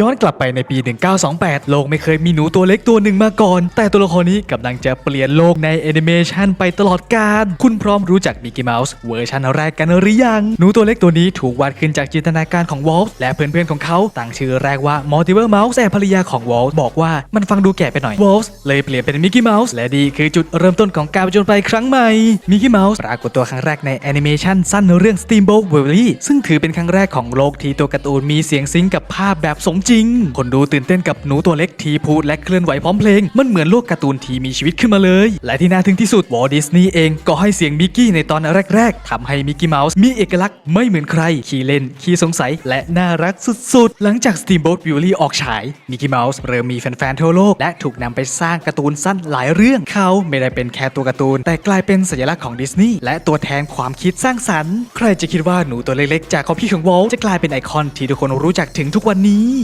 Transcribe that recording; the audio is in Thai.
ย้อนกลับไปในปี 1928 โลกไม่เคยมีหนูตัวเล็กตัวหนึ่งมาก่อน แต่ตัวละครนี้กำลังจะเปลี่ยนโลกในแอนิเมชันไปตลอดกาล คุณพร้อมรู้จักมิกกี้เมาส์เวอร์ชันแรกกันหรือยัง หนูตัวเล็กตัวนี้ถูกวาดขึ้นจากจินตนาการของวอลต์และเพื่อนๆของเขาตั้งชื่อแรกว่า Multiple Mouse แต่ภรรยาของวอลต์บอกว่ามันฟังดูแก่ไปหน่อยวอลต์เลยเปลี่ยนเป็นมิกกี้เมาส์และดีคือจุดเริ่มต้นของการผจญภัยครั้งใหม่ มิกกี้เมาส์ปรากฏตัวครั้งแรกในแอนิเมชันสั้นเรื่อง Steamboat Willie ซึ่งถือเป็นครั้งแรกของโลกที่ตัวการ์ตูนมีเสียงซิงกับภาพแบบสมจริง คนดูตื่นเต้นกับหนูตัวเล็กที่พูดและเคลื่อนไหวพร้อมเพลง มันเหมือนโลกการ์ตูนที่มีชีวิตขึ้นมาเลย และที่น่าทึ่งที่สุดวอลดิสนีย์เองก็ให้เสียงมิกกี้ในตอนแรกๆทำให้มิกกี้เมาส์มีเอกลักษณ์ไม่เหมือนใคร ขี้เล่น ขี้สงสัย และน่ารักสุดๆ หลังจาก Steamboat Willie ออกฉายมิกกี้เมาส์เริ่มมีแฟนๆทั่วโลก และถูกนำไปสร้างการ์ตูนสั้นหลายเรื่องเขาไม่ได้เป็นแค่ตัวการ์ตูน แต่กลายเป็นสัญลักษณ์ของดิสนีย์และตัวแทนความคิดสร้างสรรค์ ใครจะคิดว่าหนูตัวเล็กๆ จากคอพี่ของวอลจะกลายเป็นไอคอนที่ทุกคนรู้จักถึงทุกวันนี้